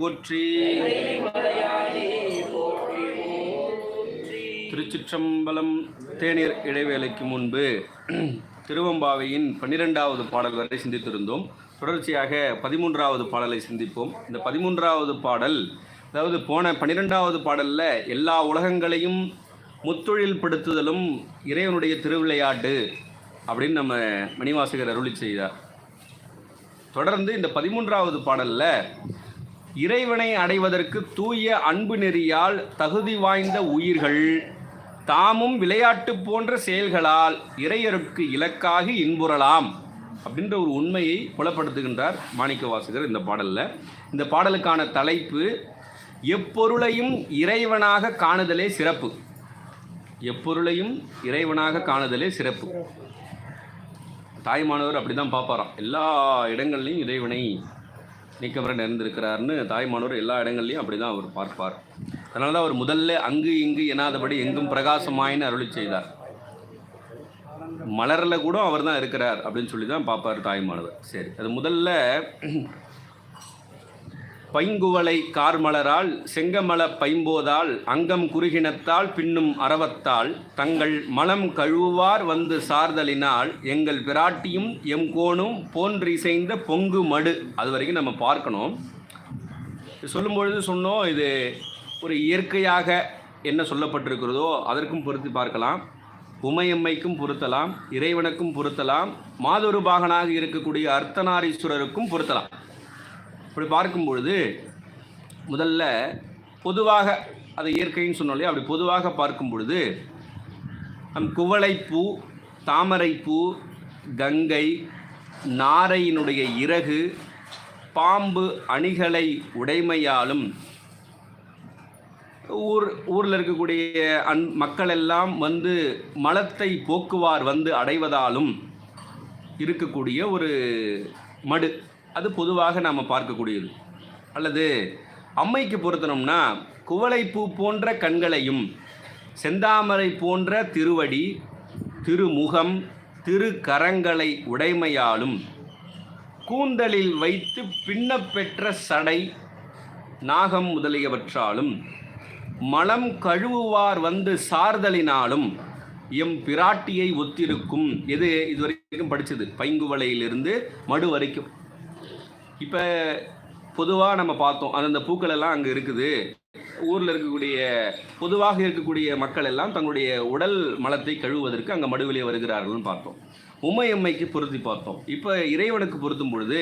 போற்றி. திருச்சிற்றம்பலம் தேநீர் இடைவேளைக்கு முன்பு திருவம்பாவையின் பன்னிரெண்டாவது பாடல் வரை சிந்தித்திருந்தோம். தொடர்ச்சியாக பதிமூன்றாவது பாடலை சிந்திப்போம். இந்த பதிமூன்றாவது பாடல் அதாவது போன பன்னிரெண்டாவது பாடலில் எல்லா உலகங்களையும் முத்தொழில் படுத்துதலும் இறைவனுடைய திருவிளையாட்டு அப்படின்னு நம்ம மணிவாசகர் அருளி செய்தார். தொடர்ந்து இந்த பதிமூன்றாவது பாடலில் இறைவனை அடைவதற்கு தூய அன்பு நெறியால் தகுதி வாய்ந்த உயிர்கள். தாமும் விளையாட்டு போன்ற செயல்களால் இறையருக்கு இலக்காகி இன்புறலாம் அப்படின்ற ஒரு உண்மையை புலப்படுத்துகின்றார் மாணிக்க வாசகர் இந்த பாடலில். இந்த பாடலுக்கான தலைப்பு எப்பொருளையும் இறைவனாக காணுதலே சிறப்பு. எப்பொருளையும் இறைவனாக காணுதலே சிறப்பு. தாய்மானவர் அப்படி தான் பார்ப்பாராம். எல்லா இடங்கள்லையும் இறைவனை நீக்கமர நிறைந்திருக்கிறார்னு தாய்மானவர் எல்லா இடங்கள்லையும் அப்படி தான் அவர் பார்ப்பார். அதனால தான் அவர் முதல்ல அங்கு இங்கு எனாதபடி எங்கும் பிரகாசமாயின்னு அருளி செய்தார். மலரில் கூட அவர் தான் இருக்கிறார் அப்படின்னு சொல்லி தான் பார்ப்பார் தாய்மானவர் சரி அது முதல்ல பைங்குவளை கார்மலரால் செங்கமல பைம்போதால் அங்கம் குறுகினத்தால் பின்னும் அறவத்தால் தங்கள் மலம் கழுவுவார் வந்து சார்தலினால் எங்கள் பிராட்டியும் எம் கோணும் போன்றிசைந்த பொங்கு மடு. அது வரைக்கும் நம்ம பார்க்கணும். இது சொல்லும்பொழுது சொன்னோம் இது ஒரு இயற்கையாக என்ன சொல்லப்பட்டிருக்கிறதோ அதற்கும் பொருத்தி பார்க்கலாம். உமையம்மைக்கும் பொருத்தலாம் இறைவனுக்கும் பொருத்தலாம் மாதொரு பாகனாக இருக்கக்கூடிய அர்த்தநாரீஸ்வரருக்கும் பொருத்தலாம். அப்படி பார்க்கும் பொழுது முதல்ல பொதுவாக அது இயற்கைன்னு சொன்னோம் இல்லையா? அப்படி பொதுவாக பார்க்கும் பொழுது நம் குவளைப்பூ தாமரைப்பூ கங்கை நாரையினுடைய இறகு பாம்பு அணிகளை உடைமையாலும் ஊர் ஊரில் இருக்கக்கூடிய அன் மக்கள் எல்லாம் வந்து மலத்தை போக்குவார் வந்து அடைவதாலும் இருக்கக்கூடிய ஒரு மடு. அது பொதுவாக நாம் பார்க்கக்கூடியது. அல்லது அம்மைக்கு பொருத்தனம்னா குவளைப்பூ போன்ற கண்களையும் செந்தாமரை போன்ற திருவடி திருமுகம் திருக்கரங்களை உடைமையாலும் கூந்தலில் வைத்து பின்னப்பெற்ற சடை நாகம் முதலியவற்றாலும் மலம் கழுவுவார் வந்து சார்தலினாலும் எம் பிராட்டியை ஒத்திருக்கும். எது? இதுவரைக்கும் படித்தது பைங்குவலையிலிருந்து மடு வரைக்கும். இப்போ பொதுவாக நம்ம பார்த்தோம். அந்தந்த பூக்கள் எல்லாம் அங்கே இருக்குது. ஊரில் இருக்கக்கூடிய பொதுவாக இருக்கக்கூடிய மக்கள் எல்லாம் தங்களுடைய உடல் மலத்தை கழுவுவதற்கு அங்கே மடுவிலே வருகிறார்கள்னு பார்த்தோம். உமையம்மைக்கு பொருத்தி பார்த்தோம். இப்போ இறைவனுக்கு பொருத்தும் பொழுது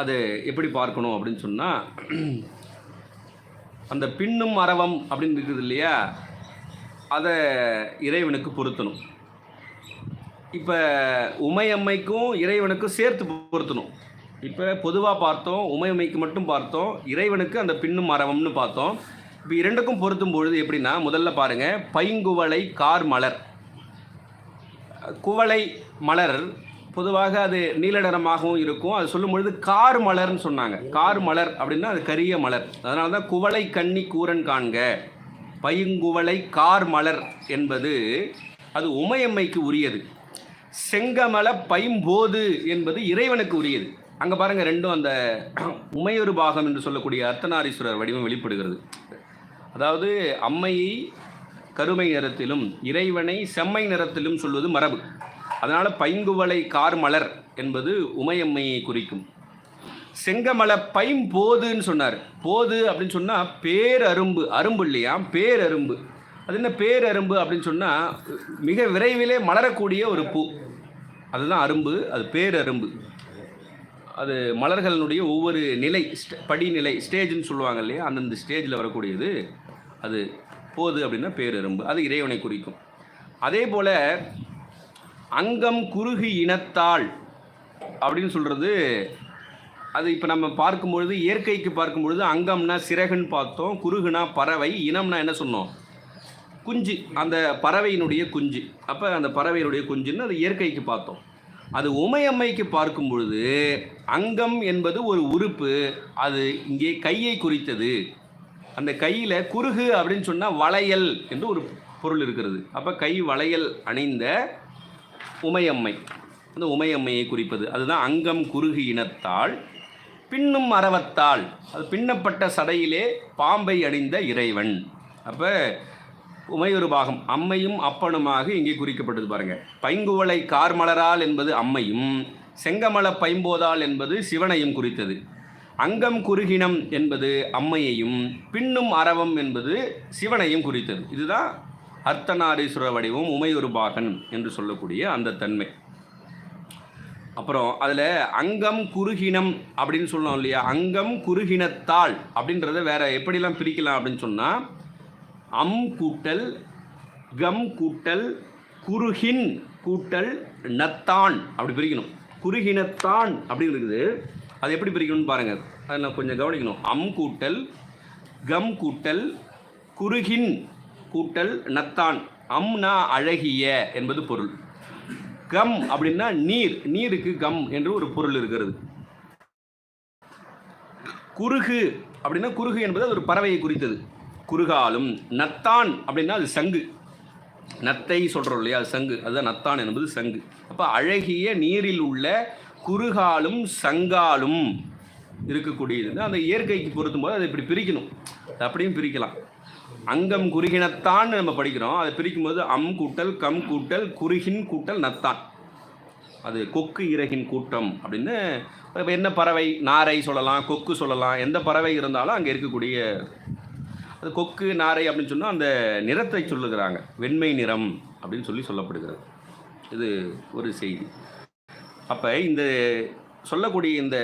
அது எப்படி பார்க்கணும் அப்படின்னு சொன்னால் அந்த பின்னும் அரவம் அப்படின்னு இருக்குது இல்லையா? அதை இறைவனுக்கு பொருத்தணும். இப்போ உமையம்மைக்கும் இறைவனுக்கும் சேர்த்து பொருத்தணும். இப்போ பொதுவாக பார்த்தோம் உமையம்மைக்கு மட்டும் பார்த்தோம் இறைவனுக்கு அந்த பின்னும் மரவம்னு பார்த்தோம். இப்போ இரண்டுக்கும் பொருத்தும் பொழுது எப்படின்னா முதல்ல பாருங்கள் பைங்குவளை கார் மலர். குவளை மலர் பொதுவாக அது நீல நிறமாகவும் இருக்கும். அது சொல்லும் பொழுது கார் மலர்னு சொன்னாங்க. கார் மலர் அப்படின்னா அது கரிய மலர். அதனால தான் குவளை கன்னி கூரன் காண்க. பைங்குவளை கார் மலர் என்பது அது உமையம்மைக்கு உரியது. செங்கமல பைம்போது என்பது இறைவனுக்கு உரியது. அங்கே பாருங்கள் ரெண்டும் அந்த உமையொரு பாகம் என்று சொல்லக்கூடிய அர்த்தநாரீஸ்வரர் வடிவம் வெளிப்படுகிறது. அதாவது அம்மையை கருமை நிறத்திலும் இறைவனை செம்மை நிறத்திலும் சொல்வது மரபு. அதனால் பைங்குவளை கார் மலர் என்பது உமையம்மையை குறிக்கும். செங்கமல பைம்போதுன்னு சொன்னார். போது அப்படின்னு சொன்னால் பேரரும்பு அரும்பு இல்லையா? பேரரும்பு. அது என்ன பேரரும்பு அப்படின்னு சொன்னால் மிக விரைவிலே மலரக்கூடிய ஒரு பூ. அதுதான் அரும்பு அது பேரரும்பு. அது மலர்களினுடைய ஒவ்வொரு நிலை ஸ்ட- படிநிலை ஸ்டேஜ்னு சொல்லுவாங்க இல்லையா? அந்தந்த ஸ்டேஜில் வரக்கூடியது அது போது அப்படின்னா பேரரும்பு அது இறைவனை குறிக்கும். அதே போல் அங்கம் குறுகு இனத்தாள் அப்படின்னு சொல்கிறது அது இப்போ நம்ம பார்க்கும்பொழுது இயற்கைக்கு பார்க்கும்பொழுது அங்கம்னா சிறகுன்னு பார்த்தோம் குறுகுனா பறவை இனம்னா என்ன சொன்னோம்? குஞ்சு அந்த பறவையினுடைய குஞ்சு. அப்போ அந்த பறவையினுடைய குஞ்சுன்னு அது இயற்கைக்கு பார்த்தோம். அது உமையம்மைக்கு பார்க்கும் பொழுது அங்கம் என்பது ஒரு உறுப்பு அது இங்கே கையை குறித்தது. அந்த கையில் குறுகு அப்படின்னு சொன்னால் வளையல் என்று ஒரு பொருள் இருக்கிறது. அப்போ கை வளையல் அணிந்த உமையம்மை. அந்த உமையம்மையை குறிப்பது. அதுதான் அங்கம் குறுகு இனத்தால் பின்னும் அறவத்தால் அது பின்னப்பட்ட சடையிலே பாம்பை அணிந்த இறைவன். அப்போ உமையொரு பாகம். அம்மையும் அப்பனுமாக இங்கே குறிக்கப்பட்டது பாருங்க. பைங்குவளை கார்மலரால் என்பது அம்மையும் செங்கமல பைம்போதால் என்பது சிவனையும் குறித்தது. அங்கம் குறுகினம் என்பது அம்மையையும் பின்னும் அரவம் என்பது சிவனையும் குறித்தது. இதுதான் அர்த்தநாரீஸ்வர வடிவம் உமையொரு பாகன் என்று சொல்லக்கூடிய அந்த தன்மை. அப்புறம் அதில் அங்கம் குறுகினம் அப்படின்னு சொல்லணும் இல்லையா? அங்கம் குறுகினத்தாள் அப்படின்றத வேற எப்படிலாம் பிரிக்கலாம் அப்படின்னு சொன்னால் அம் கூட்டல் கம் கூட்டல் குறுகின் கூட்டல் நத்தான். அப்படி பிரிக்கணும். குறுகினத்தான் அப்படின்னு இருக்குது. அது எப்படி பிரிக்கணும்னு பாருங்கள் அதை நான் கொஞ்சம் கவனிக்கணும். அம் கூட்டல் கம் கூட்டல் குறுகின் கூட்டல் நத்தான். அம்னா அழகிய என்பது பொருள். கம் அப்படின்னா நீர். நீருக்கு கம் என்று ஒரு பொருள் இருக்கிறது. குறுகு அப்படின்னா குறுகு என்பது அது ஒரு பறவையை குறித்தது. குறுகாலும் நத்தான் அப்படின்னா அது சங்கு. நத்தை சொல்கிறோம் இல்லையா அது சங்கு. அதுதான் நத்தான் என்பது சங்கு. அப்போ அழகிய நீரில் உள்ள குறுகாலும் சங்காலும் இருக்கக்கூடியது. அந்த இயற்கைக்கு பொருத்தும் போது அதை இப்படி பிரிக்கணும். அப்படியும் பிரிக்கலாம். அங்கம் குறுகினத்தான் நம்ம படிக்கிறோம். அதை பிரிக்கும்போது அம் கூட்டல் கம் கூட்டல் குறுகின் கூட்டல் நத்தான். அது கொக்கு இறகின் கூட்டம் அப்படின்னு. என்ன பறவை? நாரை சொல்லலாம் கொக்கு சொல்லலாம். எந்த பறவை இருந்தாலும் அங்கே இருக்கக்கூடிய அது கொக்கு நாரை அப்படின்னு சொன்னால் அந்த நிறத்தை சொல்லுகிறாங்க. வெண்மை நிறம் அப்படின்னு சொல்லி சொல்லப்படுகிறது. இது ஒரு செய்தி. அப்போ இந்த சொல்லக்கூடிய இந்த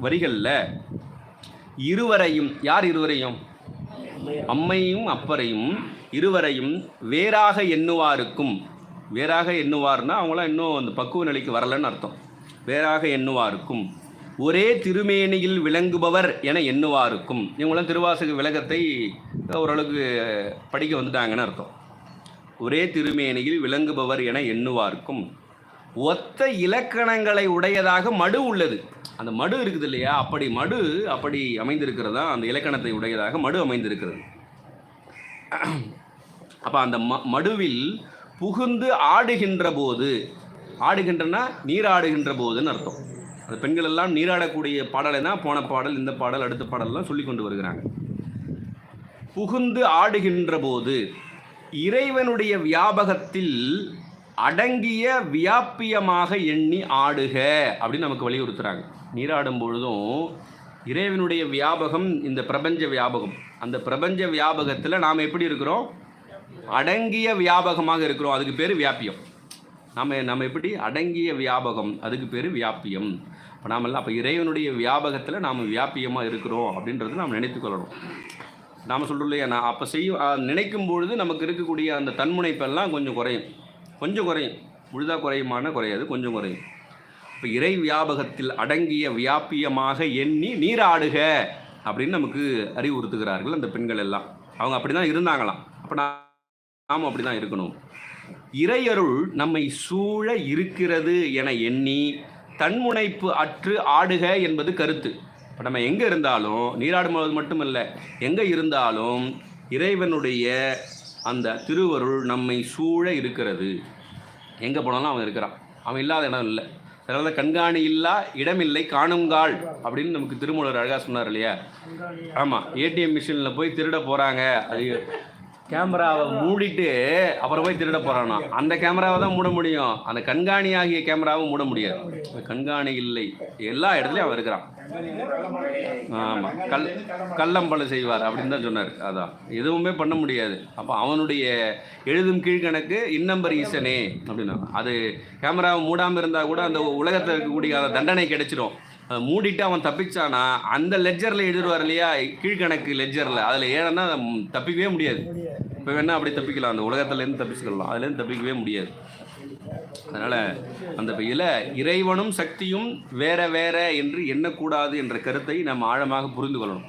வரிகளில் இருவரையும் யார் இருவரையும்? அம்மையும் அப்பரையும் இருவரையும் வேறாக எண்ணுவாருக்கும். வேறாக எண்ணுவார்னா அவங்களாம் இன்னும் அந்த பக்குவ நிலைக்கு வரலன்னு அர்த்தம். வேறாக எண்ணுவாருக்கும். ஒரே திருமேனியில் விளங்குபவர் என எண்ணுவாருக்கும். இவங்களாம் திருவாசக விளக்கத்தை ஓரளவுக்கு படிக்க வந்துட்டாங்கன்னு அர்த்தம். ஒரே திருமேனியில் விளங்குபவர் என எண்ணுவார்க்கும். ஒத்த இலக்கணங்களை உடையதாக மடு உள்ளது. அந்த மடு இருக்குது இல்லையா? அப்படி மடு அப்படி அமைந்திருக்கிறதா? அந்த இலக்கணத்தை உடையதாக மடு அமைந்திருக்கிறது. அப்போ அந்த ம மடுவில் புகுந்து ஆடுகின்ற போது ஆடுகின்றனா நீராடுகின்ற போதுன்னு அர்த்தம். அந்த பெண்கள் எல்லாம் நீராடக்கூடிய பாடலை தான் போன பாடல் இந்த பாடல் அடுத்த பாடல்லாம் சொல்லி கொண்டு வருகிறாங்க. புகுந்து ஆடுகின்ற போது இறைவனுடைய வியாபகத்தில் அடங்கிய வியாப்பியமாக எண்ணி ஆடுக அப்படின்னு நமக்கு வலியுறுத்துறாங்க. நீராடும் பொழுதும் இறைவனுடைய வியாபகம் இந்த பிரபஞ்ச வியாபகம். அந்த பிரபஞ்ச வியாபகத்தில் நாம் எப்படி இருக்கிறோம்? அடங்கிய வியாபகமாக இருக்கிறோம். அதுக்கு பேர் வியாபியம் நம்ம நம்ம எப்படி? அடங்கிய வியாபகம். அதுக்கு பேர் வியாபியம் இப்போ நாம எல்லாம் அப்போ இறைவனுடைய வியாபகத்தில் நாம் வியாபியமாக இருக்கிறோம் அப்படின்றத நாம் நினைத்துக்கொள்ளணும் நாம் சொல்கிறோம் இல்லையா நான் அப்போ செய்யும் நினைக்கும் பொழுது நமக்கு இருக்கக்கூடிய அந்த தன்முனைப்பெல்லாம் கொஞ்சம் குறையும். கொஞ்சம் குறையும். முழுதாக குறையுமான குறையாது கொஞ்சம் குறையும். இப்போ இறை வியாபகத்தில் அடங்கிய வியாபியமாக எண்ணி நீராடுக அப்படின்னு நமக்கு அறிவுறுத்துகிறார்கள் அந்த பெண்கள் எல்லாம். அவங்க அப்படி தான் இருந்தாங்களாம். அப்போ நாம் அப்படி தான் இருக்கணும். இறையருள் நம்மை சூழ இருக்கிறது என எண்ணி தன்முனைப்பு அற்று ஆடுக என்பது கருத்து. இப்போ நம்ம எங்கே இருந்தாலும் நீராடும்போது இல்லை எங்கே இருந்தாலும் இறைவனுடைய அந்த திருவருள் நம்மை சூழ இருக்கிறது. எங்கே போனாலும் அவன் இருக்கிறான். அவன் இல்லாத இடம் இல்லை. அதனால கண்காணி இல்லா இடமில்லை காணுங்கால் அப்படின்னு நமக்கு திருமூலர் அழகாக சொன்னார் இல்லையா? ஆமாம் ஏடிஎம் மிஷினில் போய் திருட போகிறாங்க அது கேமராவை மூடிட்டு அப்புறம் போய் திருட போறானா? அந்த கேமராவை தான் மூட முடியும். அந்த கண்காணி ஆகிய கேமராவும் மூட முடியாது. கண்காணி இல்லை. எல்லா இடத்துலையும் அவன் இருக்கிறான். ஆமாம் கல் கள்ளம்பல செய்வார் அப்படின்னு தான் சொன்னார். அதான். எதுவுமே பண்ண முடியாது. அப்போ அவனுடைய எழுதும் கீழ்கணக்கு இன்னம்பர் ஈசனே அப்படின்னா. அது கேமராவை மூடாமல் இருந்தால் கூட அந்த உலகத்தில் இருக்கக்கூடிய அந்த தண்டனை கிடைச்சிரும். மூடிட்டு அவன் தப்பிச்சானா அந்த லெஜரில் எழுதுவார் இல்லையா? கீழ்கணக்கு லெஜரில் அதில் ஏன்னா தப்பிக்கவே முடியாது. இப்போ வேணால் அப்படி தப்பிக்கலாம். அந்த உலகத்துலேருந்து தப்பிச்சுக்கலாம். அதுலேருந்து தப்பிக்கவே முடியாது. அதனால் அந்த இதில் இறைவனும் சக்தியும் வேற வேற என்று எண்ணக்கூடாது என்ற கருத்தை நம்ம ஆழமாக புரிந்து கொள்ளணும்.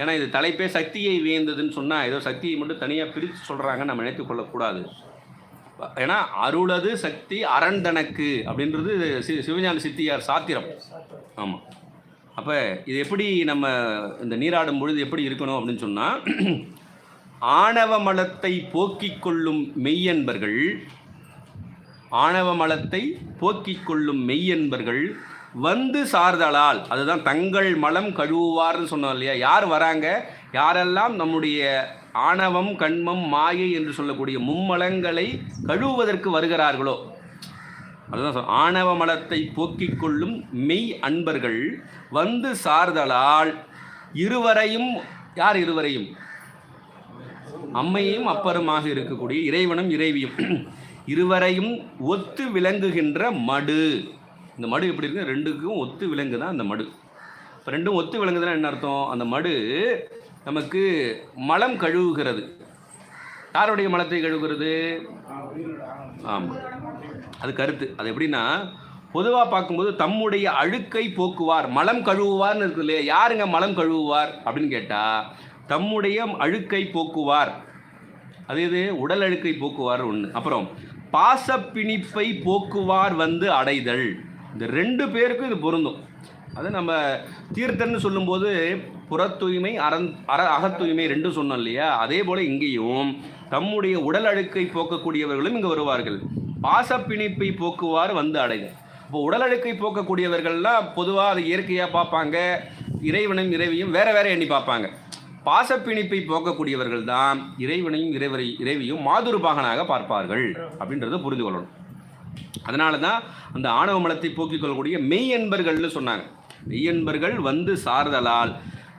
ஏன்னா இது தலைப்பே சக்தியை வேந்ததுன்னு சொன்னால் ஏதோ சக்தியை மட்டும் தனியாக பிரித்து சொல்கிறாங்க நம்ம நினைத்து கொள்ளக்கூடாது. ஏன்னா அருளது சக்தி அரண்டனக்கு அப்படின்றது சி சிவஞான சித்தியார் சாத்திரம். ஆமாம் அப்போ இது எப்படி நம்ம இந்த நீராடும் பொழுது எப்படி இருக்கணும் அப்படின்னு சொன்னால் ஆணவ மலத்தை போக்கிக் கொள்ளும் மெய்யன்பர்கள் ஆணவ மலத்தை போக்கிக் கொள்ளும் மெய்யன்பர்கள் வந்து சார்தலால் அதுதான் தங்கள் மலம் கழுவுவார்னு சொன்னோம் இல்லையா? யார் வராங்க? யாரெல்லாம் நம்முடைய ஆணவம் கண்மம் மாயை என்று சொல்லக்கூடிய மும்மலங்களை கழுவுவதற்கு வருகிறார்களோ அதுதான் ஆணவ மலத்தை போக்கிக் கொள்ளும் மெய் அன்பர்கள் வந்து சார்தலால் இருவரையும் யார் இருவரையும்? அம்மையும் அப்பருமாக இருக்கக்கூடிய இறைவனும் இறைவியும். இருவரையும் ஒத்து விளங்குகின்ற மடு. இந்த மடு எப்படி இருக்கு? ரெண்டுக்கும் ஒத்து விளங்குதான் அந்த மடு. இப்போ ரெண்டும் ஒத்து விளங்குதுன்னா என்ன அர்த்தம்? அந்த மடு நமக்கு மலம் கழுவுகிறது. யாருடைய மலத்தை கழுவுகிறது? ஆமாம் அது கருத்து. அது எப்படின்னா பொதுவாக பார்க்கும்போது தம்முடைய அழுக்கை போக்குவார் மலம் கழுவுவார்னு இருக்குது இல்லையா? யாருங்க மலம் கழுவுவார் அப்படின்னு கேட்டால் தம்முடைய அழுக்கை போக்குவார். அது இது உடல் அழுக்கை போக்குவார் ஒன்று அப்புறம் பாசப்பிணிப்பை போக்குவார் வந்து அடைதல். இந்த ரெண்டு பேருக்கும் இது பொருந்தும். அது நம்ம தீர்த்தன்னு சொல்லும்போது புறத்தூய்மை அறந் அற அகத்தூய்மை ரெண்டும் சொன்னோம் இல்லையா? அதே போல் இங்கேயும் தம்முடைய உடல் அழுக்கை போக்கக்கூடியவர்களும் இங்கே வருவார்கள். பாசப்பிணிப்பை போக்குவார் வந்து அடைதல் இப்போ உடல் அழுக்கை போக்கக்கூடியவர்கள்லாம் பொதுவாக அது இயற்கையாக பார்ப்பாங்க இறைவனும் இறைவியும் வேற வேற எண்ணி பார்ப்பாங்க. பாசப்பிணிப்பை போக்கக்கூடியவர்கள் தான் இறைவனையும் இறைவரை இறைவியும் மாதுருபாகனாக பார்ப்பார்கள் அப்படின்றத புரிந்து கொள்ளணும். அதனால தான் அந்த ஆணவ மலத்தை போக்கிக் கொள்ளக்கூடிய மெய் என்பர்கள்னு சொன்னாங்க. மெய்யன்பர்கள் வந்து சார்தலால்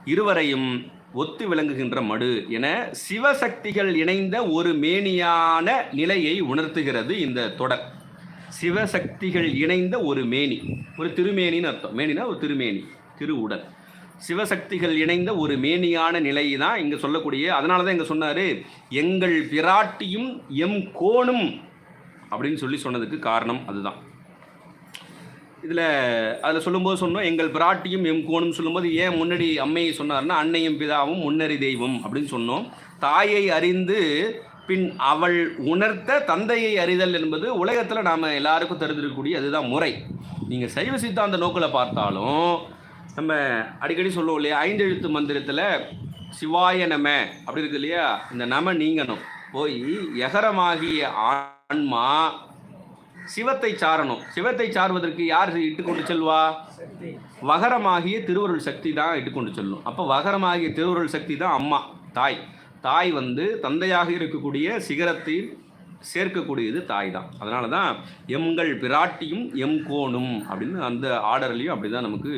இருவரையும் ஒத்து விளங்குகின்ற மடு என சிவசக்திகள் இணைந்த ஒரு மேனியான நிலையை உணர்த்துகிறது இந்த தொடர். சிவசக்திகள் இணைந்த ஒரு மேனி. ஒரு திருமேனின்னு அர்த்தம். மேனினா ஒரு திருமேனி திரு உடல் சிவசக்திகள் இணைந்த ஒரு மேனியான நிலை தான் இங்கே சொல்லக்கூடிய அதனால தான் இங்கே சொன்னார் எங்கள் பிராட்டியும் எம் கோணும் அப்படின்னு சொல்லி சொன்னதுக்கு காரணம் அதுதான். இதில் அதில் சொல்லும்போது சொன்னோம் எங்கள் பிராட்டியும் எம் கோணும் சொல்லும்போது ஏன் முன்னாடி அம்மையை சொன்னார்னா அன்னையும் பிதாவும் முன்னறி தெய்வம் அப்படின்னு சொன்னோம். தாயை அறிந்து பின் அவள் உணர்த்த தந்தையை அறிதல் என்பது உலகத்தில் நாம் எல்லாருக்கும் தெரிஞ்சிருக்கக்கூடிய அதுதான் முறை. நீங்கள் சைவ சித்தாந்த நோக்கில் பார்த்தாலும் நம்ம அடிக்கடி சொல்லுவோம் இல்லையா ஐந்தெழுத்து மந்திரத்தில் சிவாய நம அப்படி இருக்கு இல்லையா இந்த நம நீங்கணும். போய் எகரமாகிய ஆன்மா சிவத்தை சாரணும். சிவத்தை சார்வதற்கு யார் இட்டு கொண்டு செல்வா? வகரமாகிய திருவருள் சக்தி தான் இட்டு கொண்டு செல்லும். அப்போ வகரமாகிய திருவருள் சக்தி தான் அம்மா தாய். தாய் வந்து தந்தையாக இருக்கக்கூடிய சிகரத்தை சேர்க்கக்கூடியது தாய் தான். அதனால தான் எங்கள் பிராட்டியும் எம் கோணும் அப்படின்னு அந்த ஆர்டர்லையும் அப்படி தான் நமக்கு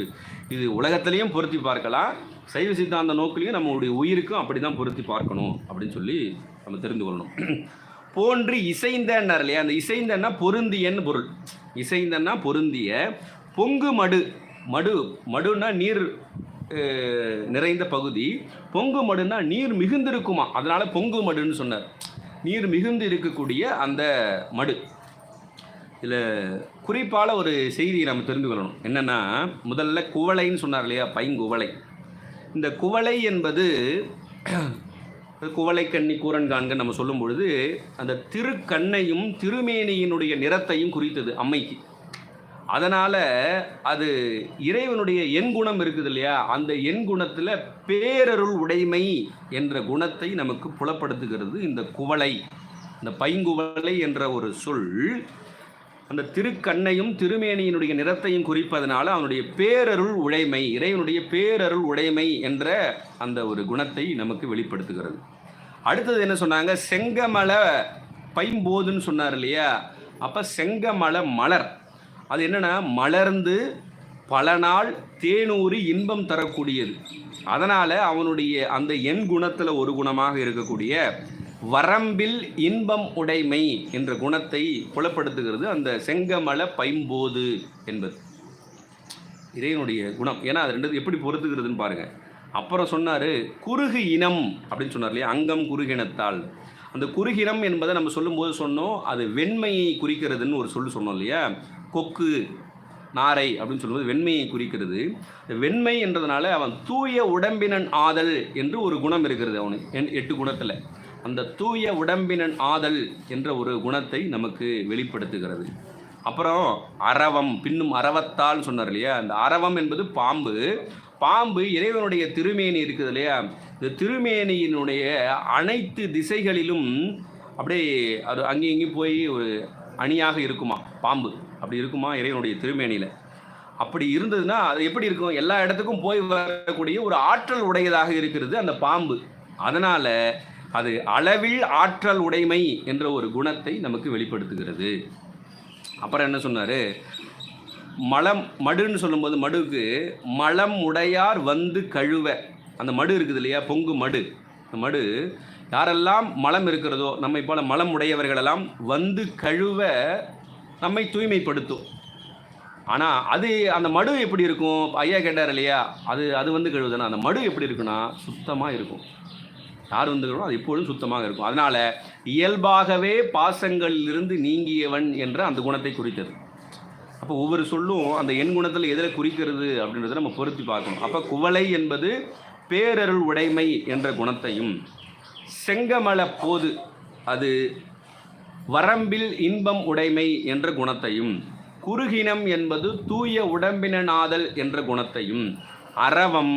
இது உலகத்திலையும் பொருத்தி பார்க்கலாம். சைவ சித்தாந்த நோக்கிலையும் நம்மளுடைய உயிருக்கும் அப்படி தான் பொருத்தி பார்க்கணும் அப்படின்னு சொல்லி நம்ம தெரிந்து கொள்ளணும். போன்று இசைந்தன்னார் இல்லையா? அந்த இசைந்தன்னா பொருந்தியன்னு பொருள். இசைந்தன்னா பொருந்திய பொங்கு மடு மடு மடுன்னா நீர் நிறைந்த பகுதி. பொங்கு மடுன்னா நீர் மிகுந்திருக்குமா? அதனால பொங்கு மடுன்னு சொன்னார். நீர் மிகுந்து இருக்கக்கூடிய அந்த மடு. இதில் குறிப்பால் ஒரு செய்தியை நம்ம தெரிந்து கொள்ளணும். என்னென்னா முதல்ல குவளைன்னு சொன்னார் இல்லையா? பைங்குவளை. இந்த குவளை என்பது குவளை கண்ணி கூரன் காண்க நம்ம சொல்லும் பொழுது அந்த திருக்கண்ணையும் திருமேனியினுடைய நிறத்தையும் குறித்தது அம்மைக்கு. அதனால் அது இறைவனுடைய எண் குணம் இருக்குது இல்லையா அந்த எண் குணத்தில் பேரருள் உடைமை என்ற குணத்தை நமக்கு புலப்படுத்துகிறது இந்த குவளை. இந்த பைங்குவளை என்ற ஒரு சொல் அந்த திருக்கண்ணையும் திருமேனியினுடைய நிறத்தையும் குறிப்பதனால அவனுடைய பேரருள் உடைமை இறைவனுடைய பேரருள் உடைமை என்ற அந்த ஒரு குணத்தை நமக்கு வெளிப்படுத்துகிறது. அடுத்தது என்ன சொன்னாங்க? செங்கமலை பைம்போதுன்னு சொன்னார் இல்லையா? அப்போ செங்கமல மலர். அது என்னென்னா மலர்ந்து பல நாள் தேனூறு இன்பம் தரக்கூடியது. அதனால் அவனுடைய அந்த எண் குணத்தில் ஒரு குணமாக இருக்கக்கூடிய வரம்பில் இன்பம் உடைமை என்ற குணத்தை புலப்படுத்துகிறது அந்த செங்கமல பைம்போது என்பது. இறைவனுடைய குணம். ஏன்னா அது ரெண்டு எப்படி பொறுத்துக்கிறதுன்னு பாருங்கள் அப்புறம் சொன்னார் குறுகு இனம் அப்படின்னு சொன்னார் இல்லையா? அங்கம் குறுகினத்தால் அந்த குறுகினம் என்பதை நம்ம சொல்லும்போது சொன்னோம் அது வெண்மையை குறிக்கிறதுன்னு ஒரு சொல்லு சொன்னோம் இல்லையா? கொக்கு நாரை அப்படின்னு சொல்லும்போது வெண்மையை குறிக்கிறது. வெண்மை என்றதுனால அவன் தூய உடம்பினன் ஆதல் என்று ஒரு குணம் இருக்கிறது அவனுக்கு எண்- எட்டு குணத்தில். அந்த தூய உடம்பினன் ஆதல் என்ற ஒரு குணத்தை நமக்கு வெளிப்படுத்துகிறது. அப்புறம் அரவம் பின்னும் அரவத்தால் சொன்னார் இல்லையா? அந்த அரவம் என்பது பாம்பு பாம்பு இறைவனுடைய திருமேனி இருக்குது இல்லையா? இந்த திருமேனியினுடைய அனைத்து திசைகளிலும் அப்படியே அது அங்கேயும் இங்கேயும் போய் ஒரு அணியாக இருக்குமா? பாம்பு. அப்படி இருக்குமா இறைவனுடைய திருமேனியில்? அப்படி இருந்ததுன்னா அது எப்படி இருக்கும்? எல்லா இடத்துக்கும் போய் வரக்கூடிய ஒரு ஆற்றல் உடையதாக இருக்கிறது அந்த பாம்பு. அதனால் அது அளவில் ஆற்றல் உடைமை என்ற ஒரு குணத்தை நமக்கு வெளிப்படுத்துகிறது. அப்புறம் என்ன சொன்னார்? மலம் மடுன்னு சொல்லும்போது மடுவுக்கு மலம் உடையார் வந்து கழுவ. அந்த மடு இருக்குது இல்லையா? பொங்கு மடு. அந்த மடு யாரெல்லாம் மலம் இருக்கிறதோ நம்மை போல மலம் உடையவர்களெல்லாம் வந்து கழுவ நம்மை தூய்மைப்படுத்தும். ஆனால் அது அந்த மடு எப்படி இருக்கும்? ஐயா கேட்டார் இல்லையா? அது அது வந்து கழுவுதுன்னா அந்த மடு எப்படி இருக்குன்னா சுத்தமாக இருக்கும். யார் வந்து கழுவணும் அது எப்பொழுதும் சுத்தமாக இருக்கும். அதனால் இயல்பாகவே பாசங்களிலிருந்து நீங்கியவன் என்ற அந்த குணத்தை குறித்தது. அப்போ ஒவ்வொரு சொல்லும் அந்த எண் குணத்தில் எதில் குறிக்கிறது அப்படின்றத நம்ம பொருத்தி பார்க்கணும். அப்போ குவளை என்பது பேரருள் உடைமை என்ற குணத்தையும் செங்கமல போது அது வரம்பில் இன்பம் உடைமை என்ற குணத்தையும் குறுகினம் என்பது தூய உடம்பினனாதல் என்ற குணத்தையும் அரவம்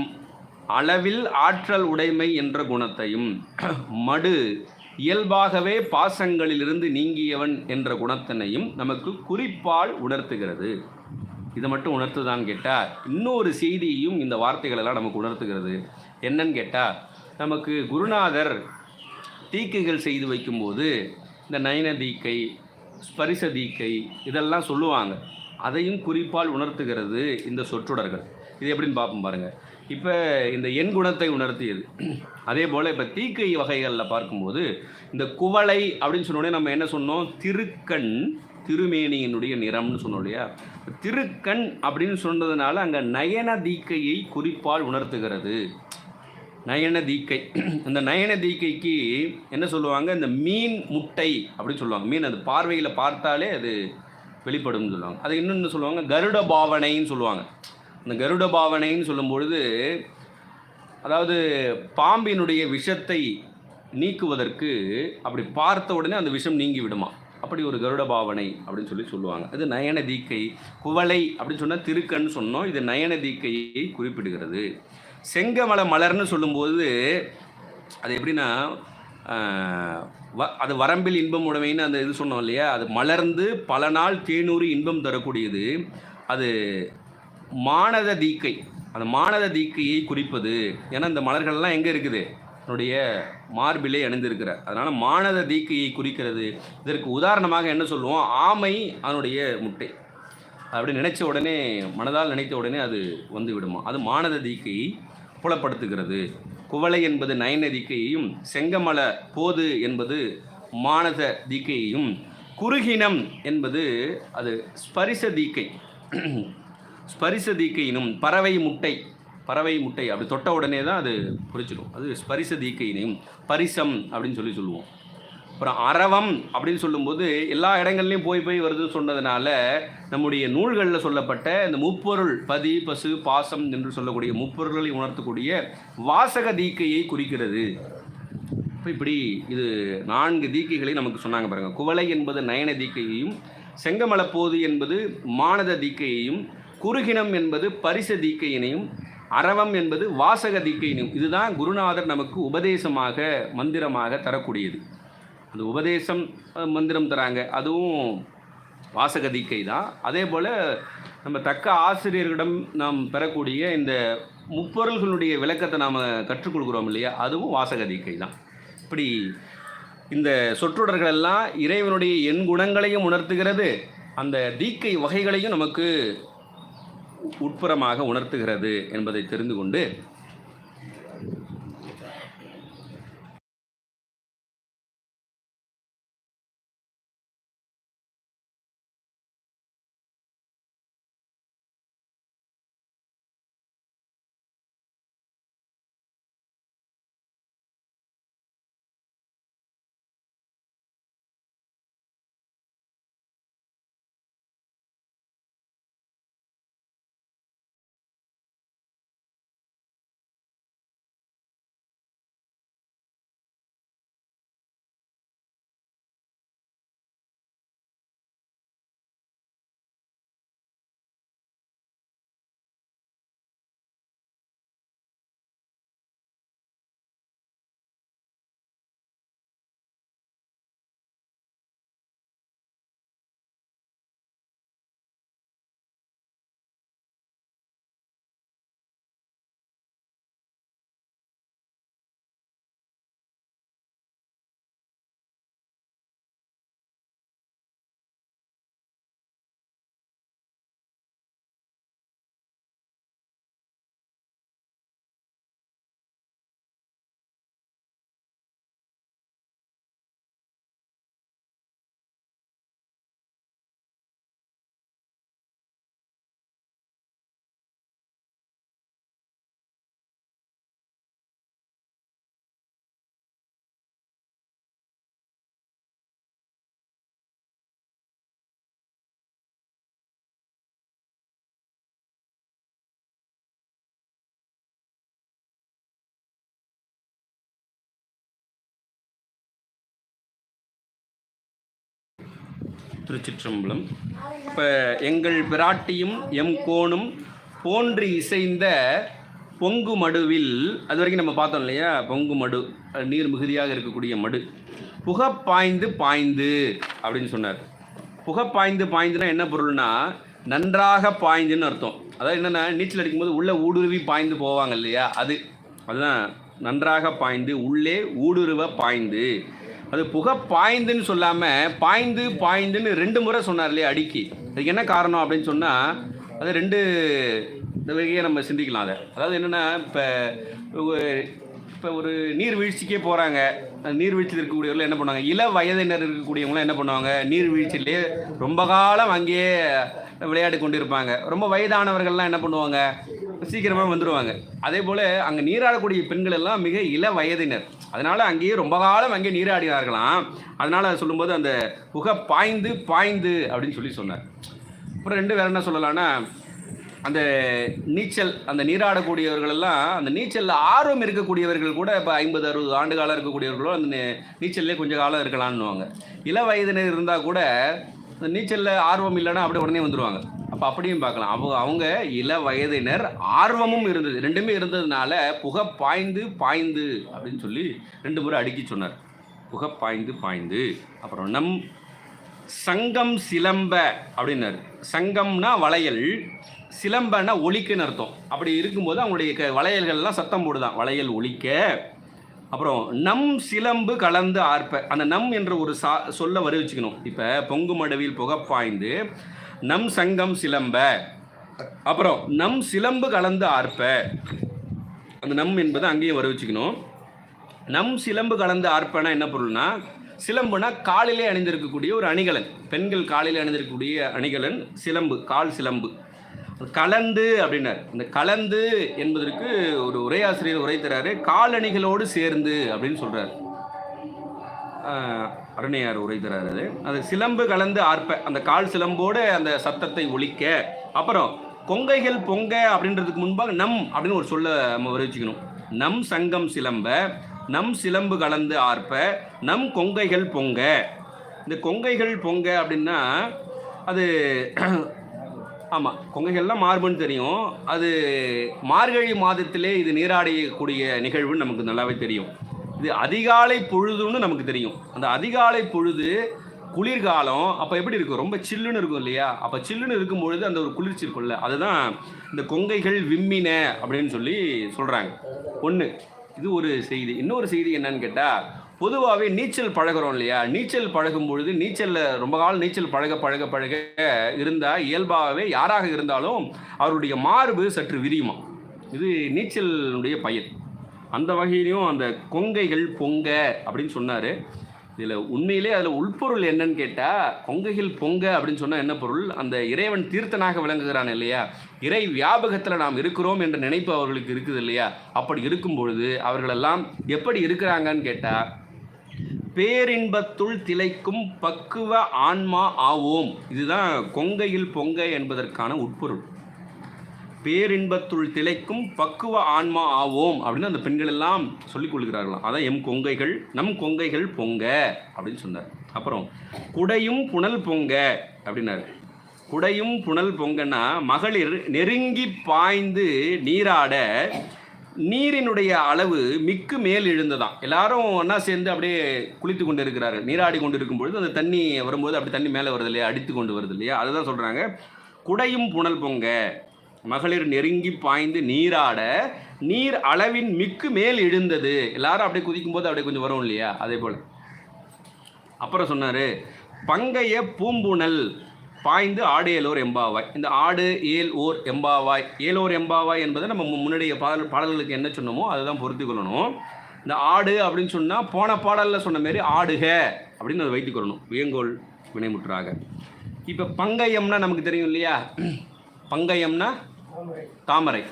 அளவில் ஆற்றல் உடைமை என்ற குணத்தையும் மடு இயல்பாகவே பாசங்களிலிருந்து நீங்கியவன் என்ற குணத்தினையும் நமக்கு குறிப்பால் உணர்த்துகிறது. இதை மட்டும் உணர்த்துதான் கேட்டால் இன்னொரு செய்தியையும் இந்த வார்த்தைகளெல்லாம் நமக்கு உணர்த்துகிறது. என்னன்னு கேட்டால் நமக்கு குருநாதர் தீக்கைகள் செய்து வைக்கும்போது இந்த நயன தீக்கை ஸ்பரிச தீக்கை இதெல்லாம் சொல்லுவாங்க. அதையும் குறிப்பால் உணர்த்துகிறது இந்த சொற்றொடர்கள். இது எப்படின்னு பார்ப்போம் பாருங்கள் இப்போ இந்த எண் குணத்தை உணர்த்தியது. அதே போல் இப்போ தீக்கை வகைகளில் பார்க்கும்போது இந்த குவளை அப்படின்னு சொன்னோடனே நம்ம என்ன சொன்னோம்? திருக்கண் திருமேனியினுடைய நிறம்னு சொன்னோம் இல்லையா? திருக்கண் அப்படின்னு சொன்னதுனால அங்கே நயன தீக்கையை குறிப்பால் உணர்த்துகிறது. நயன தீக்கை. அந்த நயன தீக்கைக்கு என்ன சொல்லுவாங்க? இந்த மீன் முட்டை அப்படின்னு சொல்லுவாங்க. மீன் அது பார்வையில் பார்த்தாலே அது வெளிப்படும்னு சொல்லுவாங்க. அது இன்னொன்று சொல்லுவாங்க கருட பாவனைன்னு சொல்லுவாங்க. இந்த கருட பாவனைன்னு சொல்லும் பொழுது அதாவது பாம்பினுடைய விஷத்தை நீக்குவதற்கு அப்படி பார்த்த உடனே அந்த விஷம் நீங்கி விடுமா? அப்படி ஒரு கருட பாவனை அப்படின்னு சொல்லி சொல்லுவாங்க. அது நயன தீக்கை குவளை அப்படின்னு சொன்னால் திருக்கன்னு சொன்னோம். இது நயன தீக்கையை குறிப்பிடுகிறது. செங்கமல மலர்னு சொல்லும்போது அது எப்படின்னா வ- அது வரம்பில் இன்பம் உடைமைன்னு அந்த இது சொன்னோம் இல்லையா? அது மலர்ந்து பல நாள் தேனூறு இன்பம் தரக்கூடியது. அது மானத தீக்கை. அந்த மானத தீக்கையை குறிப்பது ஏன்னா இந்த மலர்கள்லாம் எங்கே இருக்குது? என்னுடைய மார்பிலே அணிந்திருக்கிற. அதனால் மானத தீக்கையை குறிக்கிறது. இதற்கு உதாரணமாக என்ன சொல்லுவோம்? ஆமை அதனுடைய முட்டை. அப்படி நினைச்ச உடனே மனதால் நினைத்த உடனே அது வந்து விடுமா அது மானத தீக்கையை புலப்படுத்துகிறது. குவளை என்பது நயன தீக்கையையும் செங்கமல போது என்பது மானத தீக்கையையும் குறுகினம் என்பது அது ஸ்பரிச தீக்கை. ஸ்பரிச தீக்கையினும் பறவை முட்டை பறவை முட்டை அப்படி தொட்ட உடனே தான் அது குறிச்சிடும் அது ஸ்பரிச தீக்கையினையும் பரிசம் அப்படின்னு சொல்லி சொல்லுவோம். அப்புறம் அரவம் அப்படின்னு சொல்லும்போது எல்லா இடங்கள்லையும் போய் போய் வருதுன்னு சொன்னதுனால நம்முடைய நூல்களில் சொல்லப்பட்ட இந்த முப்பொருள் பதி பசு பாசம் என்று சொல்லக்கூடிய முப்பொருள்களை உணர்த்தக்கூடிய வாசக தீக்கையை குறிக்கிறது. இப்போ இப்படி இது நான்கு தீக்கைகளை நமக்கு சொன்னாங்க பாருங்கள் குவளை என்பது நயன தீக்கையையும் செங்கமலப்போது என்பது மானத தீக்கையையும் குறுகினம் என்பது பரிச தீக்கையினையும் அரவம் என்பது வாசக தீக்கையினையும். இதுதான் குருநாதர் நமக்கு உபதேசமாக மந்திரமாக தரக்கூடியது. அந்த உபதேசம் மந்திரம் தராங்க. அதுவும் வாசக தீக்கை தான். அதே போல் நம்ம தக்க ஆசிரியர்களிடம் நாம் பெறக்கூடிய இந்த முப்பொருள்களுடைய விளக்கத்தை நாம் கற்றுக்கொடுக்குறோம் இல்லையா? அதுவும் வாசக தீக்கை தான். இப்படி இந்த சொற்றொடர்கள் எல்லாம் இறைவனுடைய எண் குணங்களையும் உணர்த்துகிறது. அந்த தீக்கை வகைகளையும் நமக்கு உட்புறமாக உணர்த்துகிறது என்பதை தெரிந்து கொண்டு திருச்சிற்றம்பலம். இப்போ எங்கள் பிராட்டியும் எம் கோணும் போன்று இசைந்த பொங்கு மடுவில் அது வரைக்கும் நம்ம பார்த்தோம் இல்லையா? பொங்கு மடு நீர் மிகுதியாக இருக்கக்கூடிய மடு. புக பாய்ந்து பாய்ந்து அப்படின்னு சொன்னார். புகை பாய்ந்து பாய்ந்துனா என்ன பொருள்னா நன்றாக பாய்ந்துன்னு அர்த்தம். அதாவது என்னென்னா நீச்சல் அடிக்கும்போது உள்ளே ஊடுருவி பாய்ந்து போவாங்க இல்லையா? அது. அதுதான் நன்றாக பாய்ந்து உள்ளே ஊடுருவ பாய்ந்து. அது புகை பாய்ந்துன்னு சொல்லாமல் பாய்ந்து பாய்ந்துன்னு ரெண்டு முறை சொன்னார் இல்லையா அடிக்கி. அதுக்கு என்ன காரணம் அப்படின்னு சொன்னால் அது ரெண்டு இந்த வகையை நம்ம சிந்திக்கலாம் அதை. அதாவது என்னென்னா இப்போ இப்போ ஒரு நீர்வீழ்ச்சிக்கே போகிறாங்க அந்த நீர்வீழ்ச்சியில் இருக்கக்கூடியவர்கள் என்ன பண்ணுவாங்க? இள வயதினர் இருக்கக்கூடியவங்களாம் என்ன பண்ணுவாங்க? நீர்வீழ்ச்சியிலே ரொம்ப காலம் அங்கேயே விளையாடி கொண்டு இருப்பாங்க ரொம்ப வயதானவர்கள்லாம் என்ன பண்ணுவாங்க? சீக்கிரமாக வந்துடுவாங்க அதே போல் அங்கே நீராடக்கூடிய பெண்கள் எல்லாம் மிக இள வயதினர். அதனால் அங்கேயே ரொம்ப காலம் அங்கே நீராடினார்களாம். அதனால் சொல்லும்போது அந்த புகை பாய்ந்து பாய்ந்து அப்படின்னு சொல்லி சொன்னார். அப்புறம் ரெண்டு வேறு என்ன சொல்லலாம்னா அந்த நீச்சல் அந்த நீராடக்கூடியவர்கள் எல்லாம் அந்த நீச்சலில் ஆர்வம் இருக்கக்கூடியவர்கள் கூட இப்போ ஐம்பது அறுபது ஆண்டு காலம் இருக்கக்கூடியவர்களோ அந்த நீச்சல்லே கொஞ்சம் காலம் இருக்கலாம்னுவாங்க. இள வயதினர் இருந்தால் கூட நீச்சலில் ஆர்வம் இல்லைன்னா அப்படியே உடனே வந்துடுவாங்க அப்போ அப்படியும் பார்க்கலாம். அவங்க அவங்க இள வயதினர் ஆர்வமும் இருந்தது. ரெண்டுமே இருந்ததுனால புகை பாய்ந்து பாய்ந்து அப்படின்னு சொல்லி ரெண்டு முறை அடுக்கி சொன்னார். புகை பாய்ந்து பாய்ந்து. அப்புறம் நம் சங்கம் சிலம்ப அப்படின்னாரு. சங்கம்னா வளையல் சிலம்பன்னா ஒலிக்குன்னு அர்த்தம். அப்படி இருக்கும்போது அவங்களுடைய க வளையல்கள்லாம் சத்தம் போடுதான். வளையல் ஒலிக்க அப்புறம் நம் சிலம்பு கலந்து ஆர்ப்ப அந்த நம் என்ற ஒரு சா சொல்ல வர வச்சுக்கணும். இப்போ பொங்கு மடுவில் புகப்பாய்ந்து நம் சங்கம் சிலம்ப. அப்புறம் நம் சிலம்பு கலந்து ஆர்ப்ப. அந்த நம் என்பதை அங்கேயும் வர வச்சுக்கணும். நம் சிலம்பு கலந்து ஆர்ப்பனா என்ன பொருள்னா சிலம்புனா காலிலே அணிந்திருக்கக்கூடிய ஒரு அணிகலன். பெண்கள் காலிலே அணிந்திருக்கக்கூடிய அணிகலன் சிலம்பு கால் சிலம்பு. கலந்து அப்படின்னார். இந்த கலந்து என்பதற்கு ஒரு உரையாசிரியர் உரை தராரு. காலணிகளோடு சேர்ந்து அப்படின்னு சொல்றாரு. அருணையார் உரை தராரு அது. அது சிலம்பு கலந்து ஆர்ப்ப. அந்த கால் சிலம்போடு அந்த சத்தத்தை ஒழிக்க. அப்புறம் கொங்கைகள் பொங்க அப்படின்றதுக்கு முன்பாக நம் அப்படின்னு ஒரு சொல்ல நம்ம வச்சுக்கணும் நம் சங்கம் சிலம்ப நம் சிலம்பு கலந்து ஆர்ப்ப நம் கொங்கைகள் பொங்க. இந்த கொங்கைகள் பொங்க அப்படின்னா அது ஆமாம் கொங்கைகள்லாம் மார்புன்னு தெரியும். அது மார்கழி மாதத்திலே இது நீராடையக்கூடிய நிகழ்வுன்னு நமக்கு நல்லாவே தெரியும். இது அதிகாலை பொழுதுன்னு நமக்கு தெரியும். அந்த அதிகாலை பொழுது குளிர்காலம் அப்போ எப்படி இருக்கும்? ரொம்ப சில்லுன்னு இருக்கும் இல்லையா? அப்போ சில்லுன்னு இருக்கும் பொழுது அந்த ஒரு குளிர்ச்சி இருக்கும்ல. அதுதான் இந்த கொங்கைகள் விம்மின அப்படின்னு சொல்லி சொல்கிறாங்க ஒன்று இது ஒரு செய்தி. இன்னொரு செய்தி என்னன்னு கேட்டால் பொதுவாகவே நீச்சல் பழகுறோம் இல்லையா? நீச்சல் பழகும் பொழுது நீச்சலில் ரொம்ப காலம் நீச்சல் பழக பழக பழக இருந்தால் இயல்பாகவே யாராக இருந்தாலும் அவருடைய மார்பு சற்று விரியுமா? இது நீச்சலுடைய பயன். அந்த வகையிலையும் அந்த கொங்கைகள் பொங்க அப்படின்னு சொன்னார். இதில் உண்மையிலே அதில் உள்பொருள் என்னன்னு கேட்டால் கொங்கைகள் பொங்க அப்படின்னு சொன்னால் என்ன பொருள்? அந்த இறைவன் தீர்த்தனாக விளங்குகிறான் இல்லையா? இறை வியாபகத்தில் நாம் இருக்கிறோம் என்ற நினைப்பு அவர்களுக்கு இருக்குது இல்லையா? அப்படி இருக்கும் பொழுது அவர்களெல்லாம் எப்படி இருக்கிறாங்கன்னு கேட்டால் பேரின்பத்துள் திளைக்கும் பக்குவ ஆன்மா ஆவோம். இதுதான் கொங்கையில் பொங்க என்பதற்கான உட்பொருள். பேரின்பத்துள் திளைக்கும் பக்குவ ஆன்மா ஆவோம் அப்படின்னு அந்த பெண்கள் எல்லாம் சொல்லிக் கொள்கிறார்களாம். அதான் எம் கொங்கைகள் நம் கொங்கைகள் பொங்க அப்படின்னு சொன்னார். அப்புறம் குடையும் புனல் பொங்க அப்படின்னாரு. குடையும் புனல் பொங்கன்னா மகளிர் நெருங்கி பாய்ந்து நீராட நீரினுடைய அளவு மிக்கு மேல் எழுந்ததான் எல்லாரும் ஒன்றா சேர்ந்து அப்படியே குளித்து கொண்டு இருக்கிறார்கள் நீராடி கொண்டு இருக்கும் பொழுது அந்த தண்ணி வரும்போது அப்படி தண்ணி மேலே வருது இல்லையா? அடித்து கொண்டு வருது இல்லையா? அதை தான் சொல்கிறாங்க குடையும் புனல் பொங்க. மகளிர் நெருங்கி பாய்ந்து நீராட. நீர் அளவின் மிக்கு மேல் எழுந்தது. எல்லாரும் அப்படியே குதிக்கும் போது அப்படியே கொஞ்சம் வரும் இல்லையா? அதே போல். அப்புறம் சொன்னார் பங்கைய பூம்புணல் பாய்ந்து ஆடு ஏலோர் எம்பாவாய். இந்த ஆடு ஏல் ஓர் எம்பாவாய். ஏலோர் எம்பாவாய் என்பதை நம்ம மு- பாடல் பாடல்களுக்கு என்ன சொன்னோமோ அதை தான் பொருத்தி கொள்ளணும். இந்த ஆடு அப்படின்னு சொன்னால் போன பாடலில் சொன்ன மாரி ஆடுக அப்படின்னு அதை வைத்து கொள்ளணும். வியங்கோல் வினைமுற்றாக. இப்போ பங்கயம்னா நமக்கு தெரியும் இல்லையா? பங்கயம்னா தாமரை.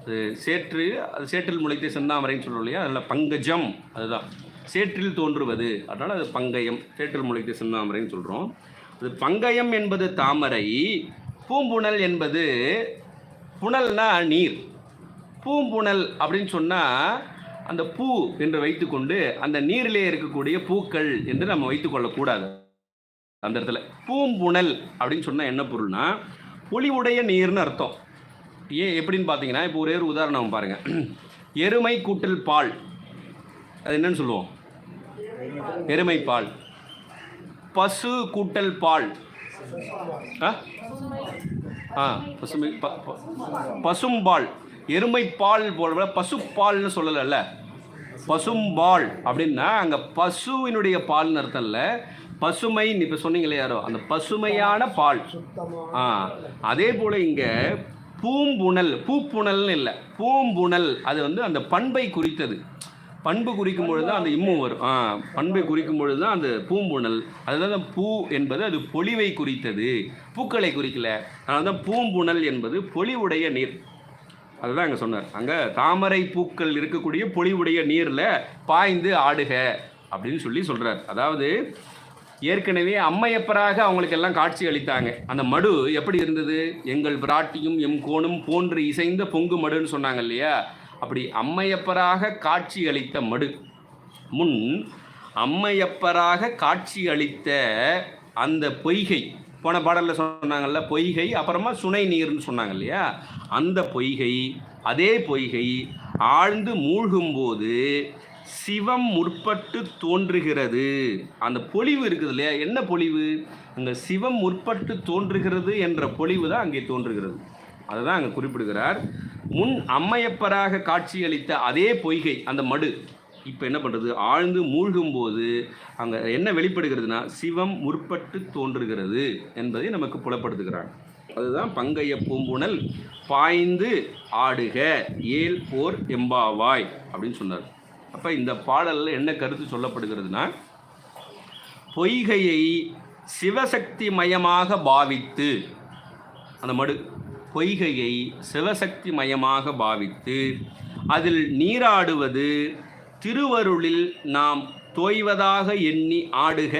அது சேற்று அது சேற்றில் முளைத்த செந்தாமரைன்னு சொல்கிறோம் இல்லையா? அதில் பங்கஜம் அதுதான். சேற்றில் தோன்றுவது. அதனால் அது பங்கயம். சேற்றில் முளைத்த செந்தாமரைன்னு சொல்கிறோம் பங்கயம் என்பது தாமரை பூம்புணல் என்பது புனல்னா நீர். பூம்புணல் அப்படின்னு சொன்னால் அந்த பூ என்று வைத்துக்கொண்டு அந்த நீரிலே இருக்கக்கூடிய பூக்கள் என்று நம்ம வைத்துக்கொள்ளக்கூடாது அந்த இடத்துல பூம்புணல் அப்படின்னு சொன்னால் என்ன பொருள்னா பொலிவுடைய நீர்னு அர்த்தம். ஏன் எப்படின்னு பார்த்தீங்கன்னா இப்போ ஒரே ஒரு உதாரணம் பாருங்கள் எருமை கூட்டல் பால். அது என்னன்னு சொல்லுவோம்? எருமை பால். பசு கூட்டல் பால். ஆ? ஆ பசுமை ப- பசும்பால். எருமை பால் போல பசுப்பால்னு சொல்லலைல்ல. பசும்பால் அப்படின்னா அங்கே பசுவினுடைய பால்னு அர்த்தம் இல்லை பசுமை இப்போ சொன்னீங்களே யாரோ அந்த பசுமையான பால். ஆ அதே போல் இங்கே பூம்புணல் பூப்புணல்னு இல்லை. பூம்புணல் அது வந்து அந்த பண்பை குறித்தது. பண்பு குறிக்கும் பொழுது தான் அந்த இம்மு வரும். ஆ பண்பை குறிக்கும் பொழுது தான் அந்த பூம்புணல். அதுதான் அந்த பூ என்பது அது பொலிவை குறித்தது. பூக்களை குறிக்கல. அதனால தான் பூம்புணல் என்பது பொலிவுடைய நீர். அதுதான் அங்கே சொன்னார். அங்கே தாமரை பூக்கள் இருக்கக்கூடிய பொலிவுடைய நீரில் பாய்ந்து ஆடுக அப்படின்னு சொல்லி சொல்கிறார் அதாவது ஏற்கனவே அம்மையப்பராக அவங்களுக்கு எல்லாம் காட்சி அளித்தாங்க. அந்த மடு எப்படி இருந்தது? எங்கள் பிராட்டியும் எம் கோணும் போன்று இசைந்த பொங்கு மடுன்னு சொன்னாங்க இல்லையா? அப்படி அம்மையப்பராக காட்சி அளித்த மடு. முன் அம்மையப்பராக காட்சி அளித்த அந்த பொய்கை போன பாடலில் சொன்னாங்கல்ல பொய்கை அப்புறமா சுனை நீர்னு சொன்னாங்க இல்லையா? அந்த பொய்கை அதே பொய்கை ஆழ்ந்து மூழ்கும்போது சிவம் முற்பட்டு தோன்றுகிறது. அந்த பொலிவு இருக்குது இல்லையா? என்ன பொலிவு? அங்கே சிவம் முற்பட்டு தோன்றுகிறது என்ற பொலிவு தான் அங்கே தோன்றுகிறது. அதுதான் அங்கே குறிப்பிடுகிறார். முன் அம்மையப்பராக காட்சியளித்த அதே பொய்கை அந்த மடு. இப்போ என்ன பண்ணுறது ஆழ்ந்து மூழ்கும்போது அங்கே என்ன வெளிப்படுகிறதுனா சிவம் முற்பட்டு தோன்றுகிறது என்பதை நமக்கு புலப்படுத்துகிறார் அதுதான் பங்கைய பூம்புணல் பாய்ந்து ஆடுக ஏல் போர் எம்பாவாய் அப்படின்னு சொன்னார். அப்போ இந்த பாடலில் என்ன கருத்து சொல்லப்படுகிறதுனா பொய்கையை சிவசக்தி மயமாக பாவித்து அந்த மடு. பொய்கையை சிவசக்தி மயமாக பாவித்து அதில் நீராடுவது திருவருளில் நாம் தோய்வதாக எண்ணி ஆடுக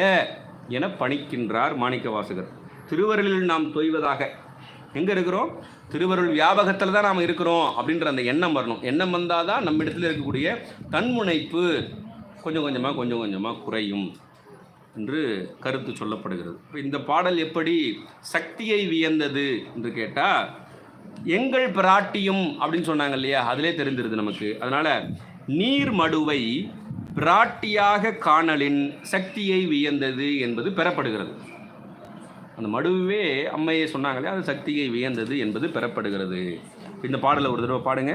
என பணிக்கின்றார் மாணிக்கவாசகர். திருவருளில் நாம் தோய்வதாக எங்கே இருக்கிறோம்? திருவருள் வியாபகத்தில் தான் நாம் இருக்கிறோம் அப்படின்ற அந்த எண்ணம் வரணும். எண்ணம் வந்தால் தான் நம்ம இடத்துல இருக்கக்கூடிய தன்முனைப்பு கொஞ்சம் கொஞ்சமாக கொஞ்சம் கொஞ்சமாக குறையும் என்று கருத்து சொல்லப்படுகிறது. இப்போ இந்த பாடல் எப்படி சக்தியை வியந்தது என்று கேட்டால் எங்கள் பிராட்டியும் அப்படின்னு சொன்னாங்க இல்லையா அதிலே தெரிஞ்சிருது நமக்கு அதனால் நீர் மடுவை பிராட்டியாக காணலின் சக்தியை வியந்தது என்பது பெறப்படுகிறது அந்த மடுவே அம்மையை சொன்னாங்க இல்லையா அது சக்தியை வியந்தது என்பது பெறப்படுகிறது இந்த பாடலை ஒரு தடவை பாடுங்க